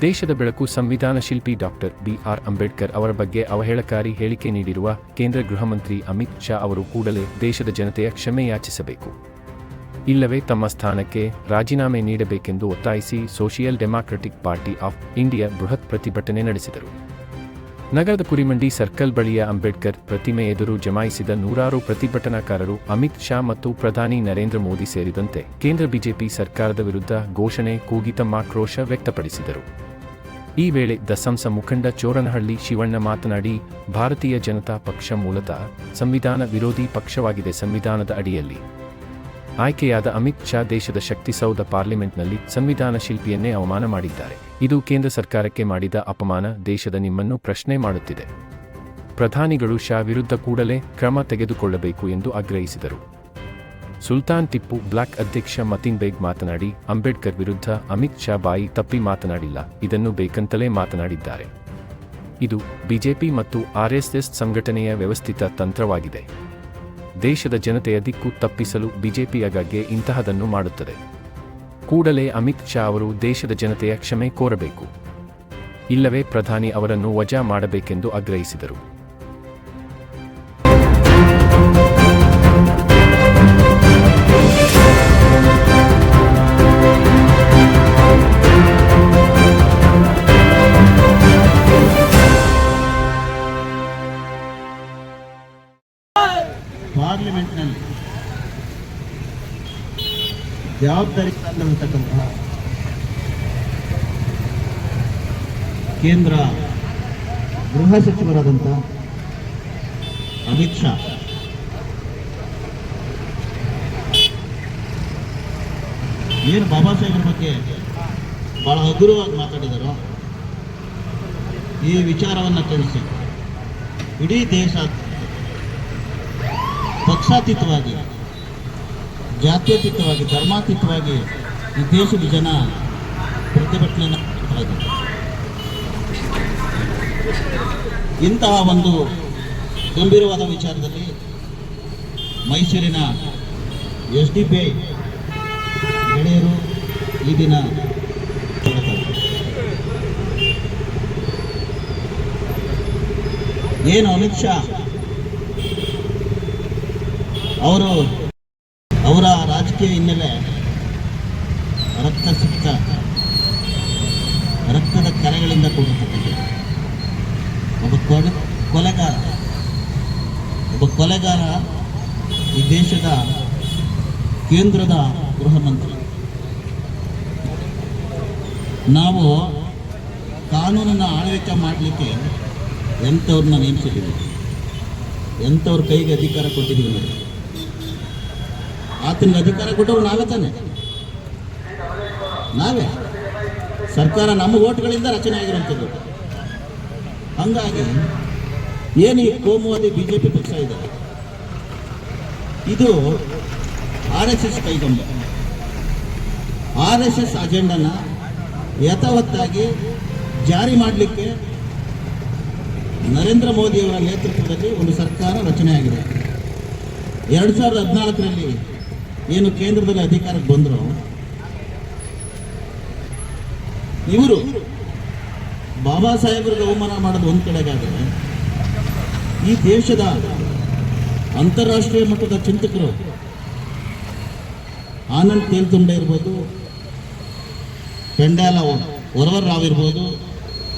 ದೇಶದ ಬೆಳಕು ಸಂವಿಧಾನ ಶಿಲ್ಪಿ ಡಾಕ್ಟರ್ ಬಿಆರ್ ಅಂಬೇಡ್ಕರ್ ಅವರ ಬಗ್ಗೆ ಅವಹೇಳಕಾರಿ ಹೇಳಿಕೆ ನೀಡಿರುವ ಕೇಂದ್ರ ಗೃಹ ಮಂತ್ರಿ ಅಮಿತ್ ಶಾ ಅವರು ಕೂಡಲೇ ದೇಶದ ಜನತೆಯ ಕ್ಷಮೆ ಯಾಚಿಸಬೇಕು. ಇಲ್ಲವೇ ತಮ್ಮ ಸ್ಥಾನಕ್ಕೆ ರಾಜೀನಾಮೆ ನೀಡಬೇಕೆಂದು ಒತ್ತಾಯಿಸಿ Social Democratic Party of India ಬೃಹತ್ ಪ್ರತಿಭಟನೆ ನಡೆಸಿದರು. ನಗರದ ಕುರಿಮಂಡಿ ಸರ್ಕಲ್ ಬಳಿಯ ಅಂಬೇಡ್ಕರ್ ಪ್ರತಿಮೆ ಎದುರು ಜಮಾಯಿಸಿದ ನೂರಾರು ಪ್ರತಿಭಟನಾಕಾರರು ಅಮಿತ್ ಶಾ ಮತ್ತು ಪ್ರಧಾನಿ ನರೇಂದ್ರ ಮೋದಿ ಸೇರಿದಂತೆ ಕೇಂದ್ರ ಬಿಜೆಪಿ ಸರ್ಕಾರದ ವಿರುದ್ಧ ಘೋಷಣೆ ಕೂಗಿತ ಆಕ್ರೋಶ ವ್ಯಕ್ತಪಡಿಸಿದರು. ಈ ವೇಳೆ ದಸಂಸ ಮುಖಂಡ ಚೋರನಹಳ್ಳಿ ಶಿವಣ್ಣ ಮಾತನಾಡಿ, ಭಾರತೀಯ ಜನತಾ ಪಕ್ಷ ಮೂಲತಃ ಸಂವಿಧಾನ ವಿರೋಧಿ ಪಕ್ಷವಾಗಿದೆ ಸಂವಿಧಾನದ ಅಡಿಯಲ್ಲಿ. ಆಯ್ಕೆಯಾದ ಅಮಿತ್ ಶಾ ದೇಶದ ಶಕ್ತಿಸೌಧ ಪಾರ್ಲಿಮೆಂಟ್ನಲ್ಲಿ ಸಂವಿಧಾನ ಶಿಲ್ಪಿಯನ್ನೇ ಅವಮಾನ ಮಾಡಿದ್ದಾರೆ. ಇದು ಕೇಂದ್ರ ಸರ್ಕಾರಕ್ಕೆ ಮಾಡಿದ ಅಪಮಾನ, ದೇಶದ ನಿಮ್ಮನ್ನು ಪ್ರಶ್ನೆ ಮಾಡುತ್ತಿದೆ. ಪ್ರಧಾನಿಗಳು ಶಾ ವಿರುದ್ಧ ಕೂಡಲೇ ಕ್ರಮ ತೆಗೆದುಕೊಳ್ಳಬೇಕು ಎಂದು ಆಗ್ರಹಿಸಿದರು. ಸುಲ್ತಾನ್ ಟಿಪ್ಪು ಬ್ಲಾಕ್ ಅಧ್ಯಕ್ಷ ಮತಿನ್ ಬೇಗ್ ಮಾತನಾಡಿ, ಅಂಬೇಡ್ಕರ್ ವಿರುದ್ಧ ಅಮಿತ್ ಶಾ ಬಾಯಿ ತಪ್ಪಿ ಮಾತನಾಡಿಲ್ಲ, ಇದನ್ನು ಬೇಕಂತಲೇ ಮಾತನಾಡಿದ್ದಾರೆ. ಇದು ಬಿಜೆಪಿ ಮತ್ತು ಆರ್ಎಸ್ಎಸ್ ಸಂಘಟನೆಯ ವ್ಯವಸ್ಥಿತ ತಂತ್ರವಾಗಿದೆ. ದೇಶದ ಜನತೆಯ ದಿಕ್ಕು ತಪ್ಪಿಸಲು ಬಿಜೆಪಿಯಾಗಾಗ್ಗೆ ಇಂತಹದನ್ನು ಮಾಡುತ್ತದೆ. ಕೂಡಲೇ ಅಮಿತ್ ಶಾ ಅವರು ದೇಶದ ಜನತೆಯ ಕ್ಷಮೆ ಕೋರಬೇಕು. ಇಲ್ಲವೇ ಪ್ರಧಾನಿ ಅವರನ್ನು ವಜಾ ಮಾಡಬೇಕೆಂದು ಆಗ್ರಹಿಸಿದರು. ಜವಾಬ್ದಾರಿ ತಂದಿರತಕ್ಕಂತಹ ಕೇಂದ್ರ ಗೃಹ ಸಚಿವರಾದಂಥ ಅಮಿತ್ ಶಾ. ಏನು ಬಾಬಾ ಸಾಹೇಬ್ರ ಬಗ್ಗೆ ಬಹಳ ಹಗುರವಾಗಿ ಮಾತಾಡಿದರು ಈ ವಿಚಾರವನ್ನು ತಿಳಿಸಿ. ಇಡೀ ದೇಶ ಪಕ್ಷಾತೀತವಾಗಿ ಜಾತ್ಯತೀತವಾಗಿ, ಧರ್ಮಾತೀತವಾಗಿ ಈ ದೇಶದ ಜನ ಪ್ರತಿಭಟನೆಯನ್ನು ಇಂತಹ ಒಂದು ಗಂಭೀರವಾದ ವಿಚಾರದಲ್ಲಿ ಮೈಸೂರಿನ ಎಸ್ ಡಿ ಪಿ ಗೆಳೆಯರು ಈ ದಿನ ಏನು ಅಮಿತ್ ಶಾ ಅವರು ಅವರ ರಾಜಕೀಯ ಹಿನ್ನೆಲೆ ರಕ್ತ ಸಿಕ್ತ ರಕ್ತದ ಕರೆಗಳಿಂದ ಕೂಡಿರ್ತಕ್ಕಂಥ ಒಬ್ಬ ಕೊಲೆ ಕೊಲೆಗಾರ. ಒಬ್ಬ ಕೊಲೆಗಾರ ಈ ದೇಶದ ಕೇಂದ್ರದ ಗೃಹ ಮಂತ್ರಿ. ನಾವು ಕಾನೂನನ್ನು ಆಳ್ವಿಕೆ ಮಾಡಲಿಕ್ಕೆ ಎಂಥವ್ರನ್ನ ನೇಮಿಸಿದ್ದೀವಿ. ಎಂಥವ್ರ ಕೈಗೆ ಅಧಿಕಾರ ಕೊಟ್ಟಿದ್ದೀವಿ ನೋಡಿ ಆತನಿಗೆ ಅಧಿಕಾರ ಕೊಟ್ಟವ್ರು ನಾವೇ ತಾನೆ? ನಾವೇ? ಸರ್ಕಾರ ನಮ್ಮ ಓಟ್ಗಳಿಂದ ರಚನೆ ಆಗಿರುವಂಥದ್ದು. ಹಂಗಾಗಿ ಏನು ಈ ಕೋಮುವಾದಿ ಬಿ ಜೆ ಪಿ ಪಕ್ಷ ಇದೆ. ಇದು ಆರ್ ಎಸ್ ಎಸ್ ಕೈಗೊಂಬ. ಆರ್ ಎಸ್ ಎಸ್ ಅಜೆಂಡನ ಯಥಾವತ್ತಾಗಿ ಜಾರಿ ಮಾಡಲಿಕ್ಕೆ ನರೇಂದ್ರ ಮೋದಿಯವರ ನೇತೃತ್ವದಲ್ಲಿ ಒಂದು ಸರ್ಕಾರ ರಚನೆಯಾಗಿದೆ. ಎರಡು ಸಾವಿರದ ಹದಿನಾಲ್ಕರಲ್ಲಿ ಏನು ಕೇಂದ್ರದಲ್ಲಿ ಅಧಿಕಾರಕ್ಕೆ ಬಂದರು, ಇವರು ಬಾಬಾ ಸಾಹೇಬರಿಗೆ ಅವಮಾನ ಮಾಡೋದು ಒಂದು ಕಡೆಗಾದರೆ, ಈ ದೇಶದ ಅಂತಾರಾಷ್ಟ್ರೀಯ ಮಟ್ಟದ ಚಿಂತಕರು ಆನಂದ್ ತೇಲ್ತುಂಡೆ ಇರ್ಬೋದು, ಪೆಂಡಾಲ ವರವರ್ ರಾವ್ ಇರ್ಬೋದು,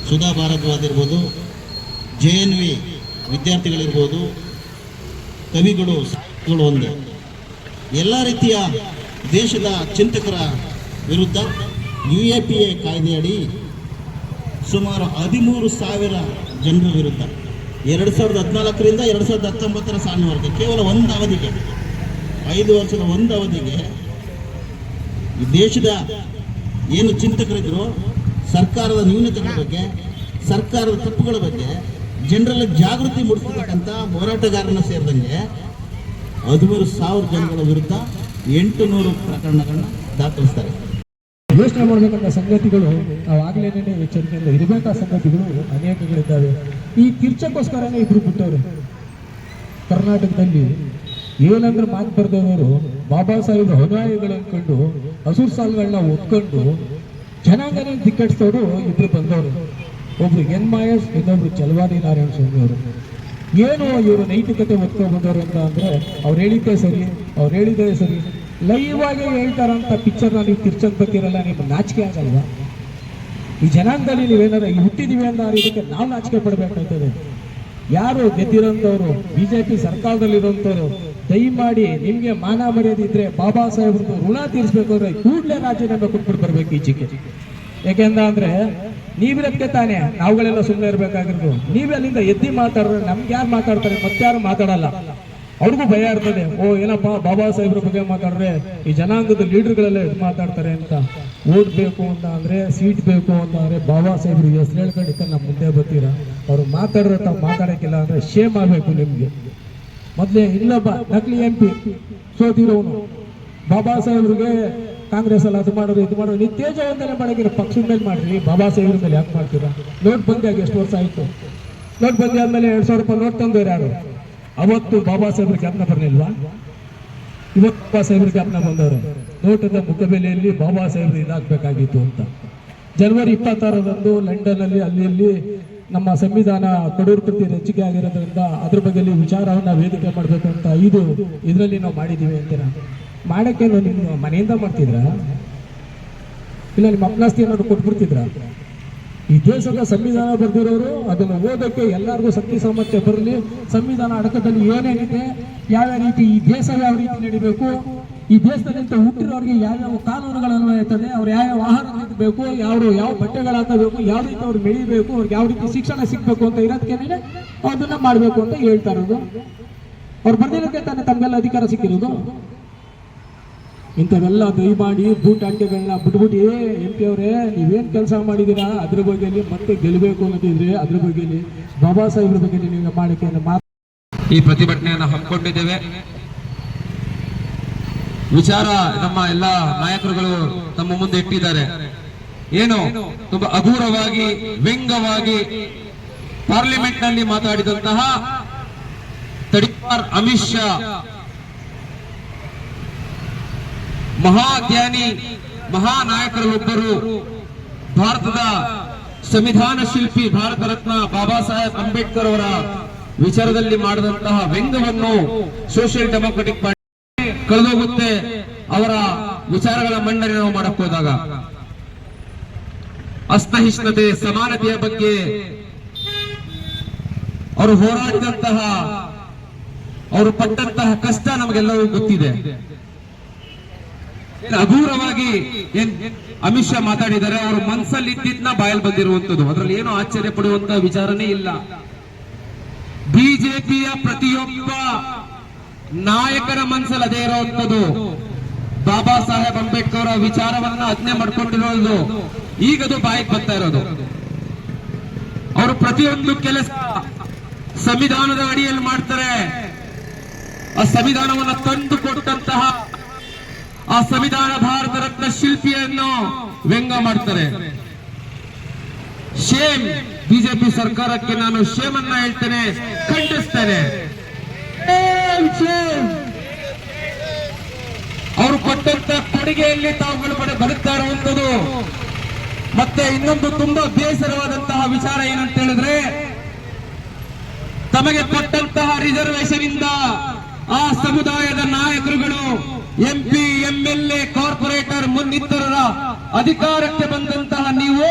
ಸುಧಾ ಭಾರದ್ವಾಜ್ ಇರ್ಬೋದು, ಜೆ ಎನ್ ವಿ ವಿದ್ಯಾರ್ಥಿಗಳಿರ್ಬೋದು, ಕವಿಗಳು, ಸಾಹಿತಿಗಳು ಒಂದೇ. ಎಲ್ಲ ರೀತಿಯ ದೇಶದ ಚಿಂತಕರ ವಿರುದ್ಧ ಯು ಎ ಪಿ ಎ ಕಾಯ್ದೆಯಡಿ ಸುಮಾರು ಹದಿಮೂರು ಸಾವಿರ ಜನರ ವಿರುದ್ಧ ಎರಡು ಸಾವಿರದ ಹದಿನಾಲ್ಕರಿಂದ ಎರಡು ಸಾವಿರದ ಹತ್ತೊಂಬತ್ತರ ಸಾಲಿನವರೆಗೆ ಕೇವಲ ಒಂದು ಅವಧಿಗೆ, ಐದು ವರ್ಷದ ಒಂದು ಅವಧಿಗೆ ಈ ದೇಶದ ಏನು ಚಿಂತಕರಿದ್ರು, ಸರ್ಕಾರದ ನ್ಯೂನತೆಗಳ ಬಗ್ಗೆ, ಸರ್ಕಾರದ ತಪ್ಪುಗಳ ಬಗ್ಗೆ, ಜನರಲ್ಲಿ ಜಾಗೃತಿ ಮೂಡಿಸ್ತಕ್ಕಂಥ ಹೋರಾಟಗಾರನ ಸೇರಿದಂಗೆ ಹದಿಮೂರು ಸಾವಿರ ಜನಗಳ ವಿರುದ್ಧ ಎಂಟು ನೂರು ಪ್ರಕರಣಗಳನ್ನ ದಾಖಲಿಸ್ತಾರೆ. ಯೋಚನೆ ಮಾಡಬೇಕಂತ ಸಂಗತಿಗಳು ನಾವು ಆಗ್ಲೇನೆ ಎಚ್ಚರಿಕೆಯಿಂದ ಇರಬೇಕಾದ ಸಂಗತಿಗಳು ಅನೇಕಗಳಿದ್ದಾವೆ. ಈ ಕಿರ್ಚಕ್ಕೋಸ್ಕರನೇ ಇಬ್ರು ಬಿಟ್ಟವರು. ಕರ್ನಾಟಕದಲ್ಲಿ ಏನಂದ್ರೆ ಮಾತು ಬರೆದವರು ಬಾಬಾ ಸಾಹೇಬ್ ಅನುಯಾಯಿಗಳು ಅನ್ಕೊಂಡು ಹಸುರು ಸಾಲುಗಳನ್ನ ಒತ್ಕೊಂಡು ಜನಾಂಗನ ದಿಕ್ಕಡಿಸೋರು ಇಬ್ರು ಬಂದವರು. ಒಬ್ರು ಎನ್ ಮಾಯಸ್ ಇನ್ನೊಬ್ರು ಚಲವಾದಿ ನಾರಾಯಣ ಸ್ವಾಮಿ ಅವರು. ಏನು ಇವರು ನೈತಿಕತೆ ಒತ್ಕೊಂಡು ಅಂತ ಅಂದ್ರೆ ಅವ್ರು ಹೇಳಿದ್ದೇ ಸರಿ, ಅವ್ರು ಹೇಳಿದ್ದೇ ಸರಿ. ಲೈವ್ ಆಗಿ ಹೇಳ್ತಾರಂತ ಪಿಕ್ಚರ್ನ ನೀವು ತಿರ್ಚಕ್ ಬರ್ತಿರಲ್ಲ ನಿಮ್ಗೆ ನಾಚಿಕೆ ಆಗಲ್ಲ ಈ ಜನಾಂಗದಲ್ಲಿ ನೀವೇನಾರ ಈ ಹುಟ್ಟಿದೀವಿ ಅಂತ ಇದಕ್ಕೆ ನಾವು ನಾಚಿಕೆ ಪಡಬೇಕಾಗ್ತದೆ ಯಾರು ಗೆದ್ದಿರೋಂಥವ್ರು, ಬಿಜೆಪಿ ಸರ್ಕಾರದಲ್ಲಿರುವಂಥವ್ರು ದಯಮಾಡಿ ನಿಮ್ಗೆ ಮಾನ ಮರ್ಯಾದೆ ಇದ್ರೆ ಬಾಬಾ ಸಾಹೇಬ್ರದ್ದು ಋಣ ತೀರ್ಸ್ಬೇಕು ಅಂದ್ರೆ ಕೂಡಲೇ ರಾಜೀನಾಮೆ ಕೊಟ್ಬಿಟ್ಟು ಬರ್ಬೇಕು ಈಚೆಗೆ. ಯಾಕೆಂದ್ರೆ ನೀವಿರಕ್ಕೆ ತಾನೇ, ನಾವುಗಳೆಲ್ಲ ಸುಮ್ಮನೆ ಇರ್ಬೇಕಾಗಿರೋದು. ನೀವೇ ಅಲ್ಲಿಂದ ಎದ್ದಿ ಮಾತಾಡಿದ್ರೆ ನಮ್ಗೆ ಯಾರು ಮಾತಾಡ್ತಾರೆ? ಮತ್ತಾರು ಮಾತಾಡಲ್ಲ. ಅವ್ರಿಗೂ ಭಯ ಇರ್ತದೆ. ಓ, ಏನಪ್ಪ, ಬಾಬಾ ಸಾಹೇಬ್ರ ಬಗ್ಗೆ ಮಾತಾಡ್ರೆ? ಈ ಜನಾಂಗದ ಲೀಡರ್ಗಳೆಲ್ಲ ಇದು ಮಾತಾಡ್ತಾರೆ ಅಂತ. ಓಟ್ ಅಂತ ಅಂದ್ರೆ, ಸೀಟ್ ಬೇಕು ಅಂತ ಅಂದ್ರೆ ಬಾಬಾ ಸಾಹೇಬ್ರು ಹೆಸರು ಹೇಳ್ಕೊಂಡು ನಮ್ಮ ಮುಂದೆ ಬರ್ತೀರಾ? ಅವ್ರು ಮಾತಾಡಿದ್ರೆ ತಾವು ಮಾತಾಡೋಕ್ಕಿಲ್ಲ ಅಂದ್ರೆ ಶೇಮ್ ಆಗ್ಬೇಕು ನಿಮ್ಗೆ. ಮೊದಲೇ ಇಲ್ಲಪ್ಪ ನಕಲಿ ಎಂ ಪಿ ಸೋತಿರೋನು. ಬಾಬಾ ಸಾಹೇಬ್ರಿಗೆ ಕಾಂಗ್ರೆಸ್ ಅಲ್ಲಿ ಅದು ಮಾಡೋದು, ಇದು ಮಾಡೋದು. ನೀವು ತೇಜವಂತನೆ ಮಾಡಕ್ಕಿರೋ ಪಕ್ಷದ ಮೇಲೆ ಮಾಡ್ರಿ. ಬಾಬಾ ಸಾಹೇಬ್ರ ಮೇಲೆ ಯಾಕೆ ಮಾಡ್ತೀರಾ? ನೋಟ್ ಬಂದಿ ಆಗಿ ಎಷ್ಟು ವರ್ಷ ಆಯ್ತು? ನೋಟ್ ಬಂದಿ ಆದ್ಮೇಲೆ ಎರಡ್ ಸಾವಿರ ರೂಪಾಯಿ ನೋಟ್ ತಂದವ್ರು ಯಾರು? ಅವತ್ತು ಬಾಬಾ ಸಾಹೇಬ್ರ ಜ್ಞಾಪನ ಬರಲಿಲ್ವಾ? ಇವತ್ತು ಬಾಬಾ ಸಾಹೇಬ್ರ ಜ್ಞಾಪನ ಬಂದವರು. ನೋಟದ ಮುಖಬೆಲೆಯಲ್ಲಿ ಬಾಬಾ ಸಾಹೇಬ್ರ ಇದಾಗಬೇಕಾಗಿತ್ತು ಅಂತ. ಜನವರಿ ಇಪ್ಪತ್ತಾರರಂದು ಲಂಡನ್ ಅಲ್ಲಿ ಅಲ್ಲಿ ನಮ್ಮ ಸಂವಿಧಾನ ಕಡೂರು ಕೃತಿ ರಚಿಕೆ ಆಗಿರೋದ್ರಿಂದ ಅದ್ರ ಬಗ್ಗೆ ವಿಚಾರವನ್ನ ವೇದಿಕೆ ಮಾಡಬೇಕು ಅಂತ ಇದು ಇದರಲ್ಲಿ ನಾವು ಮಾಡಿದೀವಿ ಅಂತೀರ? ಮಾಡಕ್ಕೆ ನಿಮ್ಮ ಮನೆಯಿಂದ ಮಾಡ್ತಿದ್ರ ಇಲ್ಲ, ನಿಮ್ಮ ಅಪ್ನಾಸ್ತಿ ಏನಾದ್ರು ಕೊಟ್ಬಿಡ್ತಿದ್ರ? ಈ ದೇಶದ ಸಂವಿಧಾನ ಬರೆದಿರೋರು ಅದನ್ನು ಓದಕ್ಕೆ ಎಲ್ಲರಿಗೂ ಶಕ್ತಿ ಸಾಮರ್ಥ್ಯ ಬರಲಿ. ಸಂವಿಧಾನ ಅಡಕದಲ್ಲಿ ಏನೇನಿದೆ ಯಾವ್ಯಾವ ರೀತಿ ಈ ದೇಶ ಯಾವ ರೀತಿ ನಡಿಬೇಕು, ಈ ದೇಶದಲ್ಲಿ ಹುಟ್ಟಿರೋರಿಗೆ ಯಾವ್ಯಾವ ಕಾನೂನುಗಳನ್ನು ಇರ್ತದೆ ಅವ್ರು ಯಾವ್ಯಾವ ಆಹಾರ ಬೇಕು ಯಾರು ಯಾವ ಬಟ್ಟೆಗಳು ಹಾಕಬೇಕು, ಯಾವ ರೀತಿ ಅವ್ರು ಬೆಳಿಬೇಕು ಅವ್ರಿಗೆ ಯಾವ ರೀತಿ ಶಿಕ್ಷಣ ಸಿಗ್ಬೇಕು ಅಂತ ಇರೋದಕ್ಕೆ ಅದನ್ನ ಮಾಡಬೇಕು ಅಂತ ಹೇಳ್ತಾ ಇರೋದು. ಅವ್ರು ಬರ್ದಿರೋಕ್ಕೆ ತಾನೇ ತಮ್ಗೆಲ್ಲ ಅಧಿಕಾರ ಸಿಕ್ಕಿರೋದು. ಇಂಥವೆಲ್ಲ ದಯಮಾಡಿ ಬೂಟ್ ಅಂಗಡಿಗಳನ್ನ ಬಿಟ್ಬಿಟ್ಟು ಎಂ ಪಿ ಅವರೇ, ನೀವೇನು ಕೆಲಸ ಮಾಡಿದ್ದೀರಾ ಅದ್ರ ಬಗ್ಗೆಲಿ ಮತ್ತೆ ಗೆಲ್ಲಬೇಕು ಅನ್ನೋದಿದ್ರೆ ಅದ್ರ ಬಗ್ಗೆಲಿ ಬಾಬಾ ಸಾಹೇಬ್ರ ಬಗ್ಗೆ ನೀವು ಮಾಡಿಕೆಯನ್ನು ಮಾತು ಈ ಪ್ರತಿಭಟನೆಯನ್ನು ಹಮ್ಮಿಕೊಂಡಿದ್ದೇವೆ. ವಿಚಾರ ನಮ್ಮ ಎಲ್ಲ ನಾಯಕರುಗಳು ತಮ್ಮ ಮುಂದೆ ಇಟ್ಟಿದ್ದಾರೆ. ಏನು? ತುಂಬಾ ಅಗೂರವಾಗಿ ವ್ಯಂಗವಾಗಿ ಪಾರ್ಲಿಮೆಂಟ್ನಲ್ಲಿ ಮಾತಾಡಿದಂತಹ ತಡಿಪಾರ್ ಅಮಿತ್ ಶಾ ಮಹಾಜ್ಞಾನಿ, ಮಹಾನಾಯಕರಲ್ಲೊಬ್ಬರು ಭಾರತದ ಸಂವಿಧಾನ ಶಿಲ್ಪಿ ಭಾರತ ರತ್ನ ಬಾಬಾ ಸಾಹೇಬ್ ಅಂಬೇಡ್ಕರ್ ಅವರ ವಿಚಾರದಲ್ಲಿ ಮಾಡಿದಂತಹ ವ್ಯಂಗ್ಯವನ್ನು ಸೋಷಿಯಲ್ ಡೆಮೊಕ್ರೆಟಿಕ್ ಪಾರ್ಟಿ ಕಳೆದೋಗುತ್ತೆ ಅವರ ವಿಚಾರಗಳ ಮಂಡನೆ ನಾವು ಮಾಡಕ್ ಹೋದಾಗ. ಅಸ್ತಹಿಷ್ಣತೆ, ಸಮಾನತೆಯ ಬಗ್ಗೆ ಅವರು ಹೋರಾಡಿದಂತಹ, ಅವರು ಪಟ್ಟಂತಹ ಕಷ್ಟ ನಮಗೆಲ್ಲರಿಗೂ ಗೊತ್ತಿದೆ. ಅಗೂರವಾಗಿ ಏನ್ ಅಮಿತ್ ಶಾ ಮಾತಾಡಿದ್ದಾರೆ, ಅವರು ಮನಸ್ಸಲ್ಲಿ ಇದ್ದಿದ್ನ ಬಾಯಲ್ ಬಂದಿರುವಂತದ್ದು ಅದರಲ್ಲಿ ಏನು ಆಶ್ಚರ್ಯ ಪಡುವಂತ ವಿಚಾರನೇ ಇಲ್ಲ. ಬಿಜೆಪಿಯ ಪ್ರತಿಯೊಬ್ಬ ನಾಯಕರ ಮನಸ್ಸಲ್ಲಿ ಅದೇ ಇರುವಂತದ್ದು ಬಾಬಾ ಸಾಹೇಬ್ ಅಂಬೇಡ್ಕರ್ ವಿಚಾರವನ್ನ ಅಜ್ಞೆ ಮಾಡ್ಕೊಂಡಿರೋದು. ಈಗದು ಬಾಯಿಗೆ ಬರ್ತಾ ಇರೋದು. ಅವರು ಪ್ರತಿಯೊಂದು ಕೆಲಸ ಸಂವಿಧಾನದ ಅಡಿಯಲ್ಲಿ ಮಾಡ್ತಾರೆ. ಆ ಸಂವಿಧಾನವನ್ನ ತಂದು ಕೊಟ್ಟಂತಹ ಆ ಸಂವಿಧಾನ ಭಾರತ ರತ್ನ ಶಿಲ್ಪಿಯನ್ನು ವ್ಯಂಗ ಮಾಡ್ತಾರೆ ಶೇಮ್, ಬಿಜೆಪಿ ಸರ್ಕಾರಕ್ಕೆ ನಾನು ಶೇಮ್ ಅನ್ನ ಹೇಳ್ತೇನೆ, ಖಂಡಿಸ್ತೇನೆ. ಅವರು ಕೊಟ್ಟಂತ ಕೊಡುಗೆಯಲ್ಲಿ ತಾವುಗಳು ಬಡ ಬರುತ್ತಾರೆ ಇರುವಂತದ್ದು ಮತ್ತೆ ಇನ್ನೊಂದು ತುಂಬಾ ಬೇಸರವಾದಂತಹ ವಿಚಾರ ಏನಂತ ಹೇಳಿದ್ರೆ, ತಮಗೆ ಕೊಟ್ಟಂತಹ ರಿಸರ್ವೇಶನ್ ಇಂದ ಆ ಸಮುದಾಯದ ನಾಯಕರುಗಳು ಎಂಪಿ ಎಂಎಲ್ಎ ಕಾರ್ಪೊರೇಟರ್ ಮುನ್ನಿತರರ ಅಧಿಕಾರಕ್ಕೆ ಬಂದಂತಹ ನೀವು,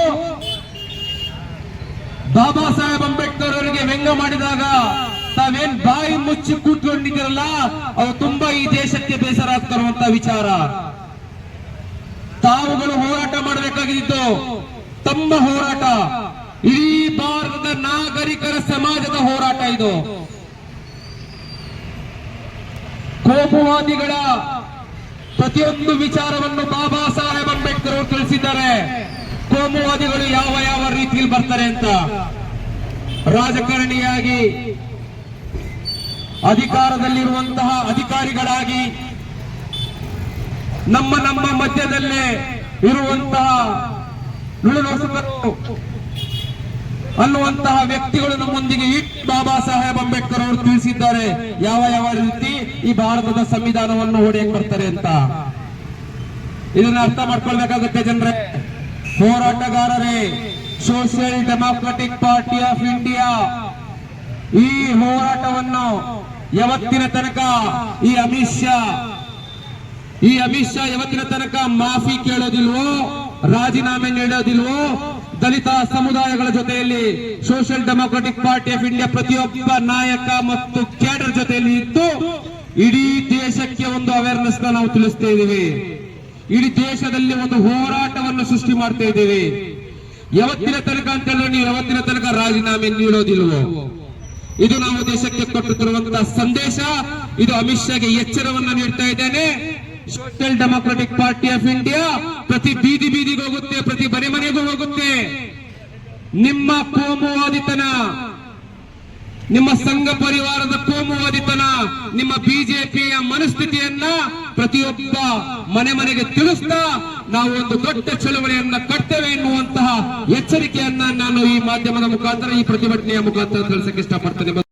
ಬಾಬಾ ಸಾಹೇಬ್ ಅಂಬೇಡ್ಕರ್ ಅವರಿಗೆ ವ್ಯಂಗ್ಯ ಮಾಡಿದಾಗ ತಾವೇನ್ ಬಾಯಿ ಮುಚ್ಚಿ ಕೂತ್ಕೊಂಡಿದ್ದೀರಲ್ಲ ಅವ್ರು ತುಂಬಾ ಈ ದೇಶಕ್ಕೆ ಬೇಸರ ಆಗ್ತಾರುವಂತ ವಿಚಾರ. ತಾವುಗಳು ಹೋರಾಟ ಮಾಡಬೇಕಾಗಿತ್ತು ತಮ್ಮ ಹೋರಾಟ, ಇಡೀ ಭಾರತದ ನಾಗರಿಕರ ಸಮಾಜದ ಹೋರಾಟ ಇದು. ಕೋಮುವಾದಿಗಳ ಪ್ರತಿಯೊಂದು ವಿಚಾರವನ್ನು ಬಾಬಾ ಸಾಹೇಬ್ ಅಂಬೇಡ್ಕರ್ ಅವರು ತಿಳಿಸಿದ್ದಾರೆ. ಕೋಮುವಾದಿಗಳು ಯಾವ ಯಾವ ರೀತಿಯಲ್ಲಿ ಬರ್ತಾರೆ ಅಂತ. ರಾಜಕಾರಣಿಯಾಗಿ ಅಧಿಕಾರದಲ್ಲಿರುವಂತಹ ಅಧಿಕಾರಿಗಳಾಗಿ ನಮ್ಮ ನಮ್ಮ ಮಧ್ಯದಲ್ಲೇ ಇರುವಂತಹ ನುಳುನೊಸಕರು ಅನ್ನುವಂತಹ ವ್ಯಕ್ತಿಗಳು ನಮ್ಮೊಂದಿಗೆ ಇಟ್ಟು ಬಾಬಾ ಸಾಹೇಬ್ ಅಂಬೇಡ್ಕರ್ ಅವರು ತಿಳಿಸಿದ್ದಾರೆ. ಯಾವ ಯಾವ ರೀತಿ ಈ ಭಾರತದ ಸಂವಿಧಾನವನ್ನು ಹೊಡೆಯಕ್ ಬರ್ತಾರೆ ಅಂತ. ಇದನ್ನ ಅರ್ಥ ಮಾಡ್ಕೊಳ್ಬೇಕಾಗುತ್ತೆ ಜನರೇ. ಹೋರಾಟಗಾರರೇ Social Democratic Party of India ಈ ಹೋರಾಟವನ್ನು ಯಾವತ್ತಿನ ತನಕ, ಈ ಅಮಿತ್ ಶಾ, ಈ ಅಮಿತ್ ಶಾ ಯಾವತ್ತಿನ ತನಕ ಮಾಫಿ ಕೇಳೋದಿಲ್ವೋ, ರಾಜೀನಾಮೆ ನೀಡೋದಿಲ್ವೋ ದಲಿತ ಸಮುದಾಯಗಳ ಜೊತೆಯಲ್ಲಿ Social Democratic Party of India ಪ್ರತಿಯೊಬ್ಬ ನಾಯಕ ಮತ್ತು ಕ್ಯಾಡರ್ ಜೊತೆಯಲ್ಲಿ ಇದ್ದು, ಇಡೀ ದೇಶಕ್ಕೆ ಒಂದು ಅವೇರ್ನೆಸ್ ನಾವು ತಿಳಿಸ್ತಾ ಇದ್ದೀವಿ. ಇಡೀ ದೇಶದಲ್ಲಿ ಒಂದು ಹೋರಾಟವನ್ನು ಸೃಷ್ಟಿ ಮಾಡ್ತಾ ಇದ್ದೀವಿ. ಯಾವತ್ತಿನ ತನಕ ಅಂತ ಹೇಳಿದ್ರೆ ನೀವು ಯಾವತ್ತಿನ ತನಕ ರಾಜೀನಾಮೆ ನೀಡೋದಿಲ್ವೋ? ಇದು ನಾವು ದೇಶಕ್ಕೆ ಕೊಟ್ಟಿರುವಂತಹ ಸಂದೇಶ. ಇದು ಅಮಿತ್ ಶಾಗೆ ಎಚ್ಚರವನ್ನ ನೀಡ್ತಾ ಇದ್ದೇನೆ. Social Democratic Party of India ಪ್ರತಿ ಬೀದಿ ಬೀದಿಗೆ ಹೋಗುತ್ತೆ, ಪ್ರತಿ ಮನೆ ಮನೆಗೂ ಹೋಗುತ್ತೆ. ನಿಮ್ಮ ಕೋಮುವಾದಿತನ, ನಿಮ್ಮ ಸಂಘ ಪರಿವಾರದ ಕೋಮುವಾದಿತನ, ನಿಮ್ಮ ಬಿಜೆಪಿಯ ಮನಸ್ಥಿತಿಯನ್ನ ಪ್ರತಿಯೊಬ್ಬ ಮನೆ ಮನೆಗೆ ತಿಳಿಸ್ತಾ ನಾವು ಒಂದು ದೊಡ್ಡ ಚಳವಳಿಯನ್ನ ಕಟ್ತೇವೆ ಎನ್ನುವಂತಹ ಎಚ್ಚರಿಕೆಯನ್ನ ನಾನು ಈ ಮಾಧ್ಯಮದ ಮುಖಾಂತರ, ಈ ಪ್ರತಿಭಟನೆಯ ಮುಖಾಂತರ ತಿಳಿಸಕ್ಕೆ ಇಷ್ಟಪಡ್ತೇನೆ.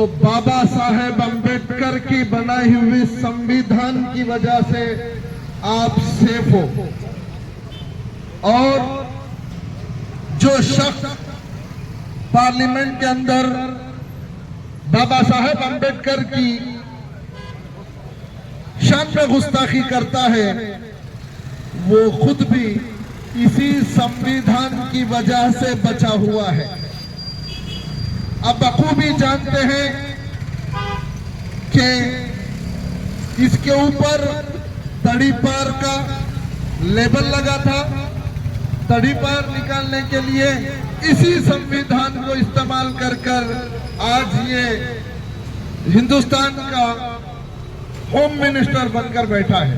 تو بابا صاحب امبیڈکر کی بنائی ہوئی سنویدھان کی وجہ سے آپ سیف ہو۔ اور جو شخص پارلیمنٹ کے اندر بابا صاحب امبیڈکر کی شان میں گستاخی کرتا ہے، وہ خود بھی اسی سنویدھان کی وجہ سے بچا ہوا ہے۔ آپ بخوبی جانتے ہیں کہ اس کے اوپر تڑی پار کا لیبل لگا تھا۔ تڑی پار نکالنے کے لیے اسی سنویدھان کو استعمال کر کر آج یہ ہندوستان کا ہوم منسٹر بن کر بیٹھا ہے۔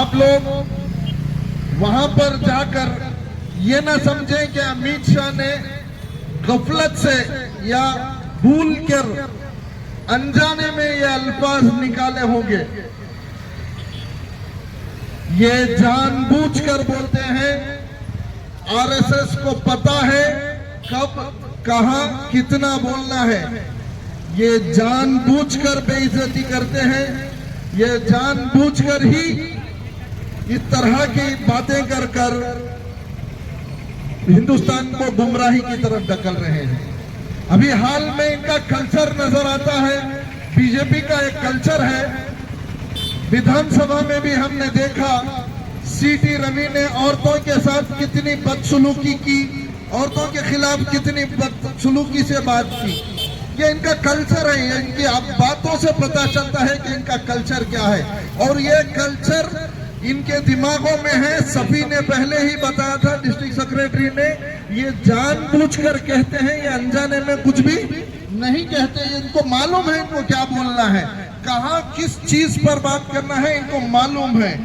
آپ لوگ وہاں پر جا کر یہ نہ سمجھیں کہ امت شاہ نے غفلت سے یا بھول کر انجانے میں یہ الفاظ نکالے ہوں گے۔ یہ جان بوجھ کر بولتے ہیں، آر ایس ایس کو پتا ہے کب، کہاں، کتنا بولنا ہے۔ یہ جان بوجھ کر بے عزتی کرتے ہیں، یہ جان بوجھ کر ہی اس طرح کی باتیں کر کر ہندوستان کو گمراہی کی طرف ڈکل رہے ہیں۔ ابھی حال میں ان کا کلچر نظر آتا ہے۔ بی جے پی کا ایک کلچر ہے۔ ودھان سبھا میں بھی ہم نے دیکھا۔ سی ٹی روی نے عورتوں کے ساتھ کتنی بدسلوکی کی، عورتوں کے خلاف کتنی بدسلوکی سے بات کی۔ یہ ان کا کلچر ہے، ان کی باتوں سے پتا چلتا ہے کہ ان کا کلچر کیا ہے۔ اور یہ کلچر ان کے دماغوں میں ہے سفی نے پہلے ہی بتایا تھا ڈسٹرکٹ سیکرٹری نے، یہ جان پوچھ کر کہتے ہیں یہ انجانے میں کچھ بھی نہیں کہتے ان کو معلوم ہے، ان کو کیا بولنا ہے، کہاں کس چیز پر بات کرنا ہے، ان کو معلوم ہے۔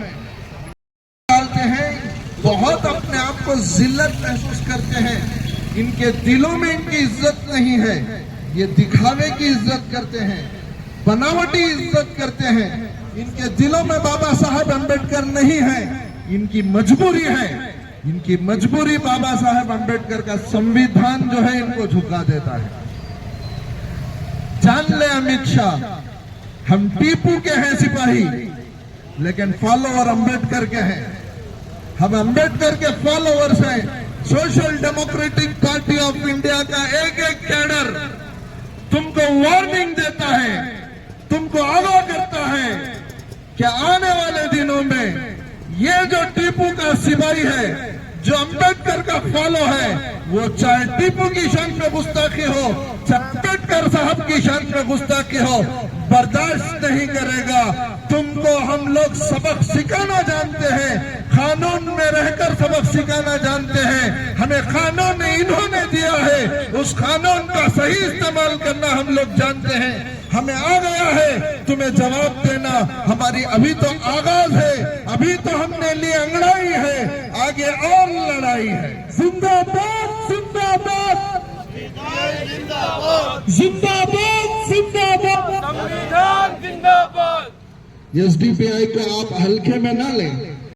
ڈالتے ہیں، بہت اپنے آپ کو ذلت محسوس کرتے ہیں۔ ان کے دلوں میں ان کی عزت نہیں ہے، یہ دکھاوے کی عزت کرتے ہیں، بناوٹی عزت کرتے ہیں۔ ان کے دلوں میں بابا صاحب امبیڈکر نہیں ہے ان کی مجبوری ہے، ان کی مجبوری بابا صاحب امبیڈکر کا سنویدھان جو ہے، ان کو جھکا دیتا ہے۔ جان لے امت شاہ، ہم ٹیپو کے ہیں سپاہی، لیکن فالوور امبیڈکر کے ہیں۔ ہم امبیڈکر کے فالوورز ہیں۔ سوشل ڈیموکریٹک پارٹی آف انڈیا کا ایک ایک کیڈر تم کو وارننگ دیتا ہے، تم کو آگاہ کرتا ہے۔ کہ آنے والے دنوں میں یہ جو ٹیپو کا سپاہی ہے، جو امبیڈکر کا فالو ہے، وہ چاہے ٹیپو کی شان میں گستاخی ہو امبیڈکر صاحب کی شان میں گستاخی ہو، برداشت نہیں کرے گا۔ تم کو ہم لوگ سبق سکھانا جانتے ہیں۔ قانون میں رہ کر سبق سکھانا جانتے ہیں۔ ہمیں قانون انہوں نے دیا اس خانون کا صحیح استعمال کرنا ہم لوگ جانتے ہیں۔ ہمیں آ گیا ہے۔ تمہیں جواب دینا۔ ہماری ابھی تو آغاز ہے۔ ابھی تو ہم نے لیے انگڑائی ہے۔ آگے اور لڑائی ہے۔ زندہ باد زندہ باد۔ زندہ باد زندہ باد۔ زندہ باد یہ ایس ڈی پی آئی کو آپ ہلکے میں نہ لیں۔